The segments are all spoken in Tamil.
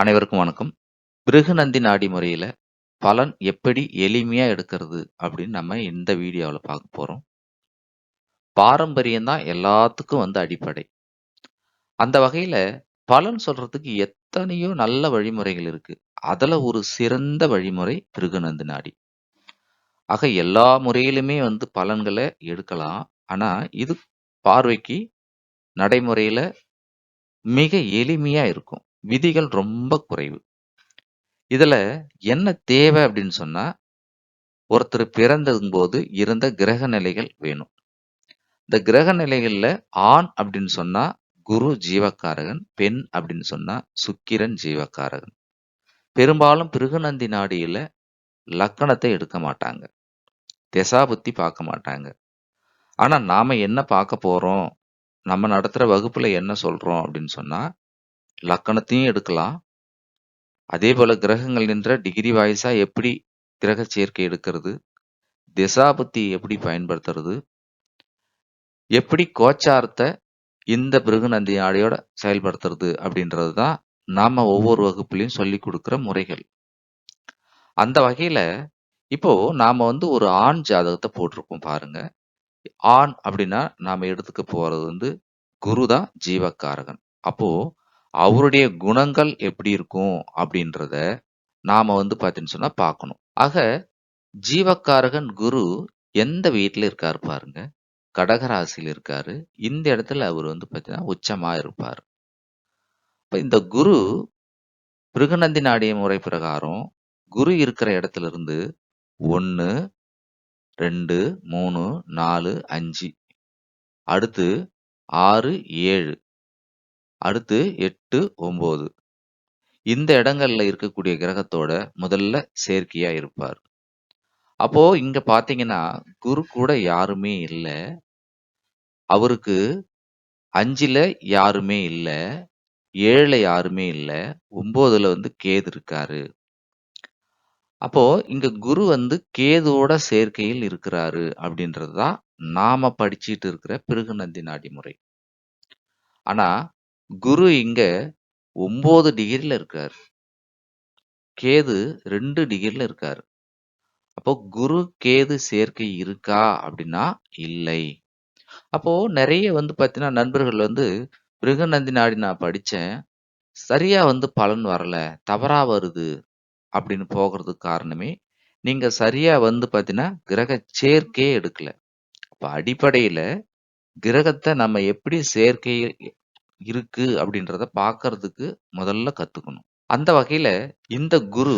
அனைவருக்கும் வணக்கம். பிருகுநந்தி நாடி முறையில் பலன் எப்படி எளிமையாக எடுக்கிறது அப்படின்னு நம்ம இந்த வீடியோவில் பார்க்க போகிறோம் பாரம்பரியம் தான் எல்லாத்துக்கும் வந்து அடிப்படை. அந்த வகையில் பலன் சொல்கிறதுக்கு எத்தனையோ நல்ல வழிமுறைகள் இருக்குது அதில் ஒரு சிறந்த வழிமுறை பிருகுநந்தி நாடி. ஆக எல்லா முறையிலுமே வந்து பலன்களை எடுக்கலாம். ஆனால் இது பார்வைக்கு நடைமுறையில் மிக எளிமையாக இருக்கும். விதிகள் ரொம்ப குறைவு. இதுல என்ன தேவை அப்படின்னு சொன்னா, ஒருத்தர் பிறந்ததும்போது இருந்த கிரக நிலைகள் வேணும். இந்த கிரக நிலைகள்ல ஆண் அப்படின்னு சொன்னா குரு ஜீவகாரகன், பெண் அப்படின்னு சொன்னா சுக்கிரன் ஜீவகாரகன். பெரும்பாலும் பிருகுநந்தி நாடியில லக்கணத்தை எடுக்க மாட்டாங்க. திசாபுத்தி பார்க்க மாட்டாங்க. ஆனா நாம என்ன பார்க்க போறோம்? நம்ம நடத்துற வகுப்புல என்ன சொல்றோம் அப்படின்னு சொன்னா, லக்கணத்தையும் எடுக்கலாம். அதே போல் கிரகங்கள் நின்ற டிகிரி வாய்ஸாக எப்படி கிரக சேர்க்கை எடுக்கிறது? திசாபுத்தி எப்படி பயன்படுத்துறது? எப்படி கோச்சாரத்தை இந்த பிருகுநந்தி ஆடையோட செயல்படுத்துறது அப்படின்றது தான் நாம் ஒவ்வொரு வகுப்புலையும் சொல்லிக் கொடுக்குற முறைகள். அந்த வகையில் இப்போ நாம் வந்து ஒரு ஆண் ஜாதகத்தை போட்டிருப்போம் பாருங்க. ஆண் அப்படின்னா நாம் எடுத்துக்க போகிறது வந்து குரு தான் ஜீவக்காரகன் அப்போது அவருடைய குணங்கள் எப்படி இருக்கும் அப்படின்றத நாம வந்து பார்த்தீங்கன்னு சொன்னா பார்க்கணும். ஆக ஜீவக்காரகன் குரு எந்த வீட்டில் இருக்காரு பாருங்க. கடகராசியில் இருக்காரு. இந்த இடத்துல அவர் வந்து பார்த்தீங்கன்னா உச்சமா இருப்பாரு. இப்போ இந்த குரு பிருகநந்தி நாடிய முறை பிரகாரம் குரு இருக்கிற இடத்துல இருந்து 1, 2, 3, 4, 5 அடுத்து 6, 7 அடுத்து 8, 9 இந்த இடங்கள்ல இருக்கக்கூடிய கிரகத்தோட முதல்ல சேர்க்கையா இருப்பார். அப்போ இங்க பார்த்தீங்கன்னா, குரு கூட யாருமே இல்லை அவருக்கு அஞ்சுல யாருமே இல்லை ஏழுல யாருமே இல்லை ஒன்பதுல வந்து கேது இருக்காரு. அப்போ இங்க குரு வந்து கேதுவோட சேர்க்கையில் இருக்கிறாரு அப்படின்றது தான் நாம படிச்சுட்டு இருக்கிற பிருகுநந்தி நாடி முறை. ஆனா குரு இங்க 9 டிகிரியில் இருக்கார் கேது 2 டிகிரியில் இருக்கார் அப்போ குரு, கேது சேர்க்கை இருக்கா அப்படின்னா இல்லை. அப்போ நிறைய வந்து பார்த்தீங்கன்னா, நண்பர்கள் வந்து மிருகநந்தி நாடி நான் படிச்சேன். சரியா வந்து பலன் வரல. தவறா வருது அப்படின்னு போகறதுக்கு காரணமே, நீங்க சரியா வந்து பார்த்தீங்கன்னா, கிரக சேர்க்கையே எடுக்கல. அப்ப அடிப்படையில கிரகத்த நம்ம எப்படி சேர்க்கை இருக்கு அப்படின்றத பார்க்கறதுக்கு முதல்ல கத்துக்கணும். அந்த வகையில இந்த குரு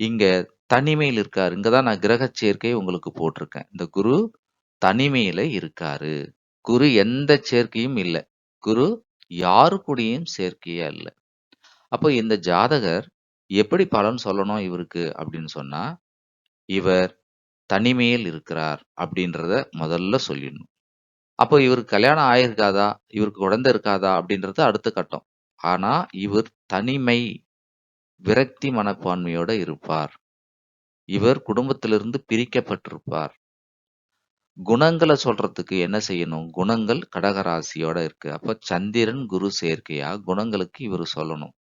இங்க தனிமையில் இருக்காரு. இங்க தான் நான் கிரக சேர்க்கையை உங்களுக்கு போட்டிருக்கேன். இந்த குரு தனிமையில இருக்காரு. குரு எந்த சேர்க்கையும் இல்ல. குரு யாரு கூடயும் சேர்க்கையா இல்ல. அப்போ இந்த ஜாதகர் எப்படி பலன் சொல்லணும் இவருக்கு அப்படின்னு சொன்னா, இவர் தனிமையில் இருக்கிறார் அப்படின்றத முதல்ல சொல்லிடணும். அப்போ இவருக்கு கல்யாணம் ஆயிருக்காதா? இவருக்கு குழந்தை இருக்காதா? அப்படின்றது அடுத்த கட்டம். ஆனா இவர் தனிமை, விரக்தி மனப்பான்மையோட இருப்பார். இவர் குடும்பத்திலிருந்து பிரிக்கப்பட்டிருப்பார். குணங்களை சொல்றதுக்கு என்ன செய்யணும்? குணங்கள் கடகராசியோட இருக்கு. அப்ப சந்திரன், குரு சேர்க்கையா குணங்களுக்கு இவர் சொல்லணும்.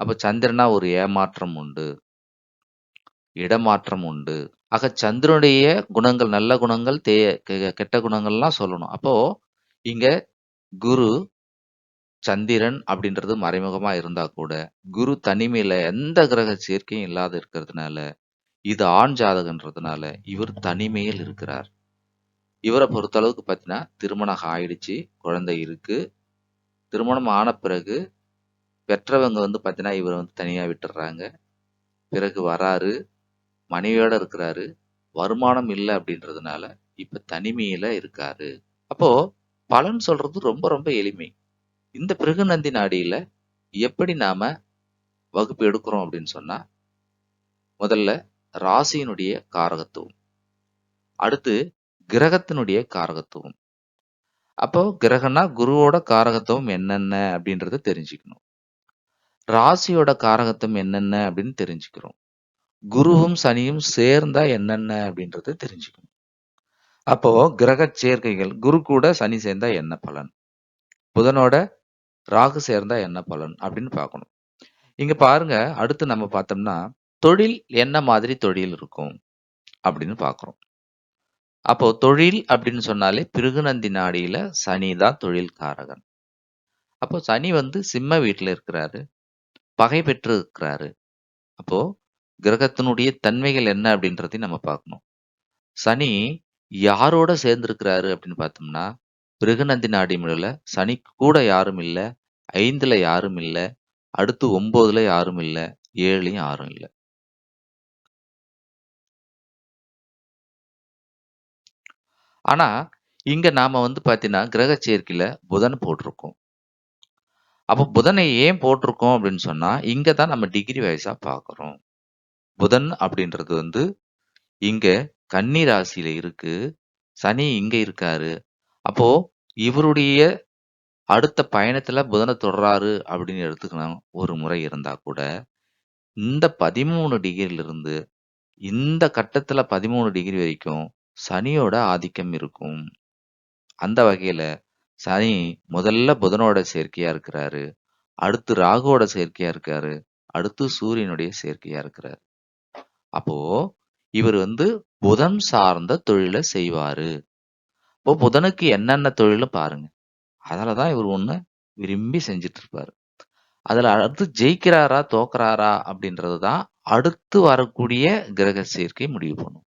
அப்ப சந்திரனா ஒரு ஏமாற்றம் உண்டு. இடமாற்றம் உண்டு. ஆக சந்திரனுடைய குணங்கள், நல்ல குணங்கள், தே கெ கெட்ட குணங்கள்லாம் சொல்லணும். அப்போ இங்க குரு, சந்திரன் அப்படின்றது மறைமுகமா இருந்தா கூட, குரு தனிமையில எந்த கிரக சேர்க்கையும் இல்லாத இருக்கிறதுனால, இது ஆண் ஜாதகன்றதுனால, இவர் தனிமையில் இருக்கிறார். இவரை பொறுத்தளவுக்கு பார்த்தீங்கன்னா, திருமணம் ஆயிடுச்சு. குழந்தை இருக்கு. திருமணம் ஆன பிறகு, பெற்றவங்க வந்து பார்த்தீங்கன்னா, இவரை வந்து தனியாக விட்டுடுறாங்க பிறகு வராரு. மனைவியோட இருக்கிறாரு. வருமானம் இல்லை அப்படின்றதுனால, இப்ப தனிமையில இருக்காரு. அப்போ பலன் சொல்றது ரொம்ப ரொம்ப எளிமை. இந்த பிருகுநந்தி நாடியில எப்படி நாம வகுப்பு எடுக்கிறோம் அப்படின்னு சொன்னா, முதல்ல ராசியினுடைய காரகத்துவம். அடுத்து கிரகத்தினுடைய காரகத்துவம். அப்போ கிரகம்னா குருவோட காரகத்துவம் என்னென்ன அப்படின்றத தெரிஞ்சுக்கணும். ராசியோட காரகத்துவம் என்னென்ன அப்படின்னு தெரிஞ்சுக்கிறோம். குருவும், சனியும் சேர்ந்தா என்னென்ன அப்படின்றத தெரிஞ்சுக்கணும். அப்போ கிரக சேர்க்கைகள் குரு கூட சனி சேர்ந்தா என்ன பலன்? புதனோட ராகு சேர்ந்தா என்ன பலன்? அப்படின்னு பார்க்கணும். இங்க பாருங்க, அடுத்து நம்ம பார்த்தோம்னா, தொழில் என்ன மாதிரி தொழில் இருக்கும்? அப்படின்னு பார்க்குறோம். அப்போ தொழில் அப்படின்னு சொன்னாலே பிருகுநந்தி நாடியில சனி தான் தொழில் காரகன். அப்போ சனி வந்து சிம்ம வீட்டில் இருக்கிறாரு. பகை பெற்று இருக்கிறாரு. அப்போ கிரகத்தினுடைய தன்மைகள் என்ன அப்படின்றதையும் நம்ம பார்க்கணும். சனி யாரோட சேர்ந்திருக்கிறாரு அப்படின்னு பார்த்தோம்னா, பிருகநந்தி நாடி சனி கூட யாரும் இல்ல. 5ல யாரும் இல்ல. அடுத்து 9ல யாரும் இல்லை 7லயும் யாரும் இல்ல. ஆனா, இங்க நாம வந்து பார்த்தீங்கன்னா, கிரக சேர்க்கையில புதன் போட்டிருக்கோம். அப்போ புதனை ஏன் போட்டிருக்கோம் அப்படின்னு சொன்னா, இங்க தான் நம்ம டிகிரி வயசா பார்க்குறோம். புதன் அப்படின்றது வந்து இங்க கன்னி ராசியில இருக்கு. சனி இங்க இருக்காரு. அப்போ இவருடைய அடுத்த பயணத்துல புதனை தொடர்றாரு அப்படின்னு எடுத்துக்கணும் ஒரு முறை இருந்தா கூட, இந்த பதிமூணு டிகிரில இருந்து இந்த கட்டத்துல 13 டிகிரி வரைக்கும் சனியோட ஆதிக்கம் இருக்கும். அந்த வகையில சனி முதல்ல புதனோட சேர்க்கையா இருக்கிறாரு. அடுத்து ராகுவோட சேர்க்கையா இருக்காரு. அடுத்து சூரியனுடைய சேர்க்கையா இருக்கிறாரு. அப்போ இவர் வந்து புதன் சார்ந்த தொழிலை செய்வாரு. இப்போ புதனுக்கு என்னென்ன தொழில்னு பாருங்க. அதில் தான் இவர் ஒண்ணு விரும்பி செஞ்சுட்டு இருப்பாரு. அதுல அடுத்து ஜெயிக்கிறாரா, தோக்குறாரா அப்படின்றது தான் அடுத்து வரக்கூடிய கிரக சேர்க்கை முடிவு பண்ணும்.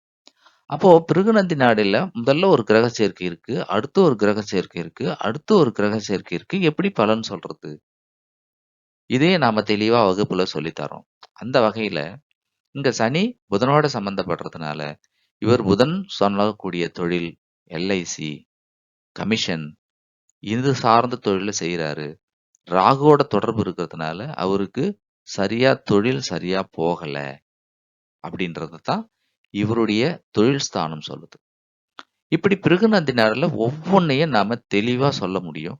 அப்போ பிருகுநந்தி நாடில் முதல்ல ஒரு கிரக சேர்க்கை இருக்கு. அடுத்து ஒரு கிரக சேர்க்கை இருக்கு. அடுத்து ஒரு கிரக சேர்க்கை இருக்கு. எப்படி பலன் சொல்றது? இதே நாம தெளிவா வகுப்புல சொல்லித்தரோம் அந்த வகையில இங்க சனி புதனோட சம்பந்தப்படுறதுனால, இவர் புதன் சொல்லக்கூடிய தொழில் எல்ஐசி, கமிஷன் இது சார்ந்த தொழில செய்றாரு. ராகுவோட தொடர்பு இருக்கிறதுனால, அவருக்கு சரியா தொழில் சரியா போகல. அப்படின்றத தான் இவருடைய தொழில் ஸ்தானம் சொல்லுது. இப்படி பிருகுநந்தி நாடில ஒவ்வொன்னையும் நாம தெளிவா சொல்ல முடியும்.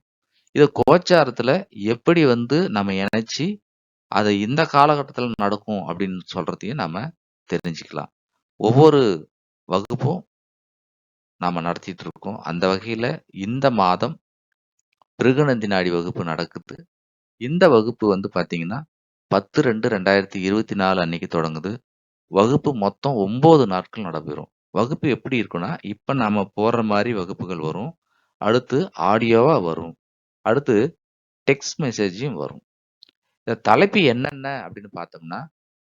இத கோச்சாரத்துல எப்படி வந்து நம்ம இணைச்சு, அது இந்த காலகட்டத்தில் நடக்கும் அப்படின்னு சொல்றதையும் நம்ம தெரிஞ்சுக்கலாம். ஒவ்வொரு வகுப்பும் நாம நடத்திட்டு இருக்கோம். அந்த வகையில இந்த மாதம் பிருகுநந்தி நாடி வகுப்பு நடக்குது. இந்த வகுப்பு வந்து பார்த்தீங்கன்னா, 10/2/2024 அன்னைக்கு தொடங்குது. வகுப்பு மொத்தம் 9 நாட்கள் நடைபெறும். வகுப்பு எப்படி இருக்கும்னா, இப்ப நாம போடுற மாரி வகுப்புகள் வரும். அடுத்து ஆடியோவா வரும். அடுத்து டெக்ஸ்ட் மெசேஜும் வரும். இந்த தலைப்பு என்னென்ன அப்படின்னு பார்த்தோம்னா,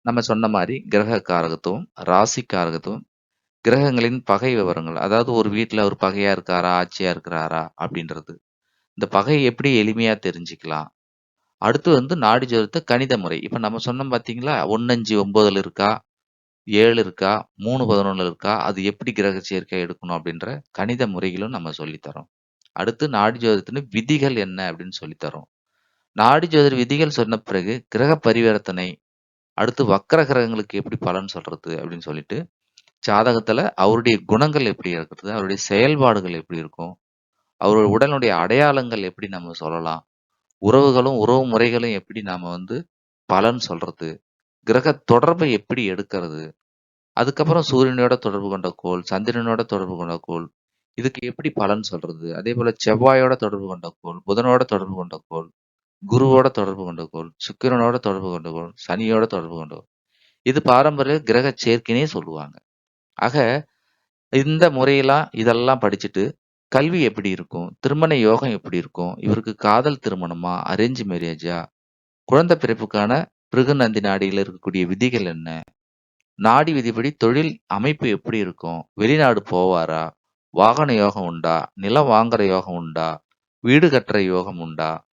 நம்ம சொன்ன மாதிரி கிரக காரகத்துவம், ராசி காரகத்துவம், கிரகங்களின் பகை விவரங்கள். அதாவது ஒரு வீட்டில் ஒரு பகையா இருக்காரா, ஆட்சியா இருக்கிறாரா அப்படின்றது. இந்த பகை எப்படி எளிமையா தெரிஞ்சுக்கலாம்? அடுத்து வந்து நாடி ஜோதிட கணித முறை. இப்போ நம்ம சொன்னோம் பார்த்தீங்களா? 1, 5, 9ல இருக்கா? ஏழு இருக்கா? 3, 11ல இருக்கா? அது எப்படி கிரக சேர்க்கை எடுக்கணும் அப்படின்ற கணித முறைகளும் நம்ம சொல்லித்தரோம் அடுத்து நாடி ஜோதிடத்தின் விதிகள் என்ன அப்படின்னு சொல்லித்தரோம் நாடி ஜோதிட விதிகள் சொன்ன பிறகு கிரக பரிவர்த்தனை, அடுத்து வக்ர கிரகங்களுக்கு எப்படி பலன் சொல்றது அப்படின்னு சொல்லிட்டு, ஜாதகத்துல அவருடைய குணங்கள் எப்படி இருக்கிறது? அவருடைய செயல்பாடுகள் எப்படி இருக்கும்? அவருடைய உடலுடைய அடையாளங்கள் எப்படி நம்ம சொல்லலாம்? உறவுகளும், உறவு முறைகளும் எப்படி நாம வந்து பலன் சொல்றது? கிரக தொடர்பை எப்படி எடுக்கிறது? அதுக்கப்புறம் சூரியனோட தொடர்பு கொண்ட கோள், சந்திரனோட தொடர்பு கொண்ட கோள், இதுக்கு எப்படி பலன் சொல்றது? அதேபோல செவ்வாயோட தொடர்பு கொண்ட கோள், புதனோட தொடர்பு கொண்ட கோள், குருவோட தொடர்பு கொண்ட கோள், சுக்கிரனோட தொடர்பு கொண்ட கோள், சனியோட தொடர்பு கொண்ட கோள். இது பாரம்பரிய கிரக சேர்க்கைனே சொல்லுவாங்க. ஆக இந்த முறையெல்லாம் இதெல்லாம் படிச்சுட்டு, கல்வி எப்படி இருக்கும்? திருமண யோகம் எப்படி இருக்கும்? இவருக்கு காதல் திருமணமா? அரேஞ்ச் மேரேஜா? குழந்தை பிறப்புக்கான பிருகுநந்தி நாடியில் இருக்கக்கூடிய விதிகள் என்ன? நாடி விதிப்படி தொழில் அமைப்பு எப்படி இருக்கும்? வெளிநாடு போவாரா? வாகன யோகம் உண்டா? நிலம் வாங்குற யோகம் உண்டா? வீடு கட்டுற யோகம் உண்டா?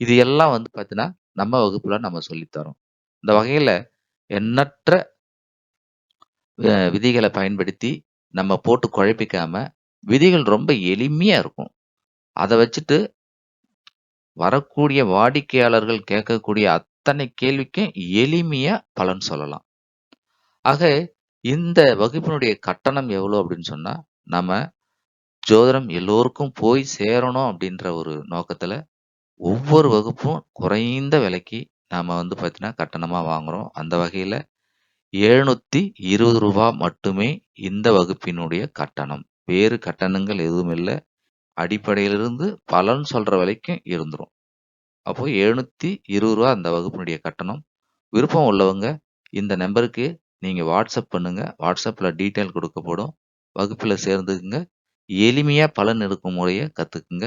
இது எல்லாம் வந்து பார்த்தீங்கன்னா, நம்ம வகுப்புல நம்ம சொல்லித்தரோம் இந்த வகையில எண்ணற்ற விதிகளை பயன்படுத்தி, நம்ம போட்டு குழப்பிக்காம, விதிகள் ரொம்ப எளிமையா இருக்கும். அதை வச்சுட்டு வரக்கூடிய வாடிக்கையாளர்கள் கேட்கக்கூடிய அத்தனை கேள்விக்கும் எளிமையா பலன் சொல்லலாம். ஆக இந்த வகுப்பினுடைய கட்டணம் எவ்வளோ அப்படின்னு சொன்னா, நம்ம ஜோதிடம் எல்லோருக்கும் போய் சேரணும் அப்படின்ற ஒரு நோக்கத்துல, ஒவ்வொரு வகுப்பும் குறைந்த விலைக்கு நாம் வந்து பார்த்தீங்கன்னா, கட்டணமாக வாங்குகிறோம் அந்த வகையில் எழுநூற்றி இருபது ரூபா மட்டுமே இந்த வகுப்பினுடைய கட்டணம். வேறு கட்டணங்கள் எதுவும் இல்லை அடிப்படையிலிருந்து பலன் சொல்ற வரைக்கும் இருந்துரும். அப்போ ரூ. 720 அந்த வகுப்பினுடைய கட்டணம். விருப்பம் உள்ளவங்க இந்த நம்பருக்கு நீங்கள் வாட்ஸ்அப் பண்ணுங்கள் வாட்ஸ்அப்பில் டீட்டெயில் கொடுக்கப்படும். வகுப்பில் சேர்ந்துக்குங்க. எளிமையாக பலன் எடுக்கும் முறையை கற்றுக்குங்க